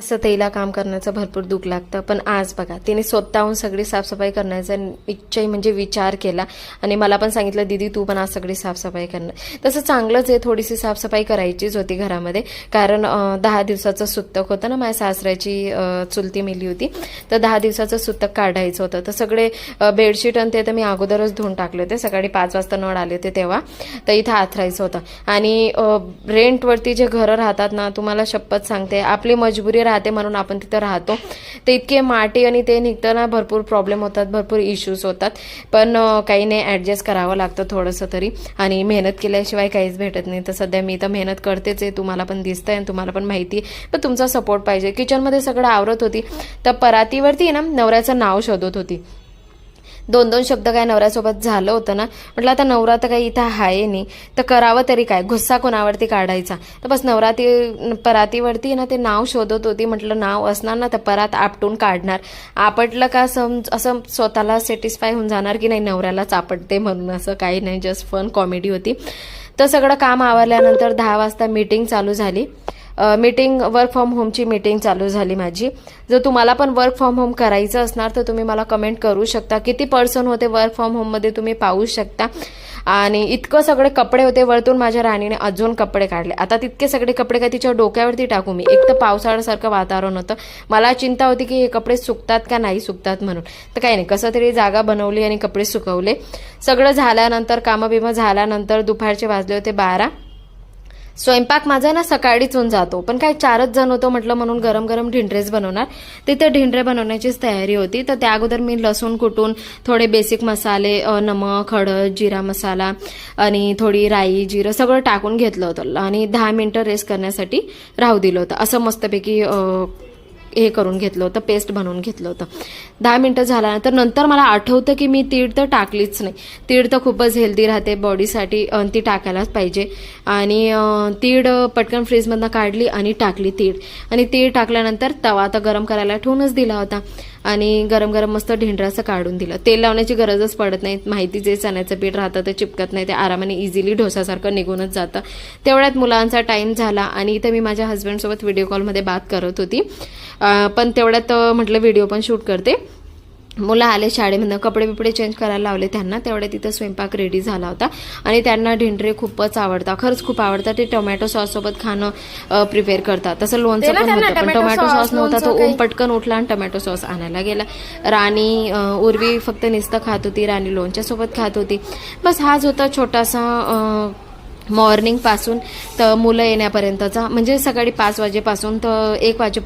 असं तिला काम करण्याचं भरपूर दुःख लागतं. पण आज बघा तिने स्वतःहून सगळी साफसफाई करण्याचा निश्चय म्हणजे विचार केला. आणि मला पण सांगितलं दीदी तू पण आज सगळी साफसफाई करणार तसं चांगलंच आहे थोडीशी साफसफाई करायचीच होती घरामध्ये. कारण दहा दिवसाचं सुतक होतं ना माझ्या सासऱ्याची चुलती मिली होती. तर दहा दिवसाचं सुतक काढायचं होतं. तर सगळे बेडशीट आणि ते तर मी अगोदरच धुवून टाकले होते. सकाळी पाच वाजता नळ आले होते तेव्हा. तर इथं आथरायचं होतं. आणि रेंटवरती जे घरं राहतात ना तुम्हाला शपथ सांगते आपली मजबुरी राहते म्हणून आपण तिथं राहतो. ते इतके माटी आणि ते निघताना भरपूर प्रॉब्लेम होतात भरपूर इश्यूज होतात. पण काही नाही ॲडजस्ट करावं लागतं थोडंसं तरी. आणि मेहनत केल्याशिवाय काहीच भेटत नाही. तर सध्या मी तर मेहनत करतेच आहे. तुम्हाला पण दिसतंय आणि तुम्हाला पण माहिती आहे. पण तुमचा सपोर्ट पाहिजे. किचनमध्ये सगळं आवरत होती. तर परातीवरती ना नवऱ्याचं नाव शोधत होती. दोन दोन शब्द काय नवऱ्यासोबत झालं होतं ना म्हटलं आता नवरा तर काही इथं आहे नाही तर करावं तरी काय? गुस्सा कोणावरती काढायचा? तर बस नवराती परातीवरती ना ते नाव शोधत होती म्हटलं नाव असणार ना तर परात आपटून काढणार. आपटलं का सम असं स्वतःला सॅटिस्फाय होऊन जाणार की नाही नवऱ्यालाच आपटते म्हणून असं काही नाही जस्ट फन कॉमेडी होती. तर सगळं काम आवरल्यानंतर दहा वाजता मीटिंग चालू झाली. मीटिंग वर्क फ्रॉम होमची मीटिंग चालू झाली माझी. जर तुम्हाला पण वर्क फ्रॉम होम करायचं असणार तर तुम्ही मला कमेंट करू शकता. किती पर्सन होते वर्क फ्रॉम होममध्ये तुम्ही पाहू शकता. आणि इतकं सगळे कपडे होते वरतून माझ्या राणीने अजून कपडे काढले. आता तितके सगळे कपडे काय तिच्या डोक्यावरती टाकू मी. एक तर पावसाळ्यासारखं वातावरण होतं. मला चिंता होती की हे कपडे सुकतात का नाही सुकतात म्हणून. तर काही नाही कसं तरी जागा बनवली आणि कपडे सुकवले. सगळं झाल्यानंतर कामं बिमं झाल्यानंतर दुपारचे वाजले होते बारा. स्वयंपाक माझा ना सकाळीच होऊन जातो. पण काय चारच जण होतो म्हटलं म्हणून गरम गरम ढिंडरेच बनवणार. तिथे ढिंडरे बनवण्याचीच तयारी होती. तर त्या अगोदर मी लसूण कुटून थोडे बेसिक मसाले नमक हळद जिरा मसाला आणि थोडी राई जिरं सगळं टाकून घेतलं होतं. आणि दहा मिनटं रेस्ट करण्यासाठी राहू दिलं होतं. असं मस्तपैकी हे करून घेतलं होतं पेस्ट बनवून घेतलं होतं. दहा मिनटं झाल्यानंतर नंतर मला आठवतं की मी तीळ तर टाकलीच नाही. तीळ तर खूपच हेल्दी राहते बॉडीसाठी ती टाकायलाच पाहिजे. आणि तीळ पटकन फ्रीजमधनं काढली आणि टाकली तीळ. आणि तीळ टाकल्यानंतर तवा तर गरम करायला ठेवूनच दिला होता. आणि गरम गरम मस्त ढेंडराचं काढून दिलं. तेल लावण्याची गरजच पडत नाही. माहिती जे चण्याचं पीठ राहतं ते चिपकत नाही. ते आरामाने इझिली ढोसासारखं निघूनच जातं. तेवढ्यात मुलांचा टाईम झाला आणि इथं मी माझ्या हस्बंडसोबत व्हिडिओ कॉलमध्ये बात करत होती. पण तेवढ्यात म्हटलं व्हिडिओ पण शूट करते. मुलं आले शाळेमधनं कपडे बिपडे चेंज करायला लावले त्यांना तेवढ्या तिथं स्वयंपाक रेडी झाला होता. आणि त्यांना ढेंडरे खूपच आवडतात. खरंच खूप आवडतात. ते टोमॅटो सॉस सोबत खाणं प्रिपेअर करतात. तसं लोणचं पण होतं. पण टोमॅटो सॉस नव्हता. तो ओम पटकन उठला आणि टोमॅटो सॉस आणायला गेला. राणी उर्वी फक्त नुसतं खात होती. राणी लोणच्या सोबत खात होती. बस हाच होता छोटासा अं, मॉर्निंगपासून. तर मुलं येण्यापर्यंतचा. म्हणजे सकाळी पाच वाजेपासून तर एक वाजेपर्यंत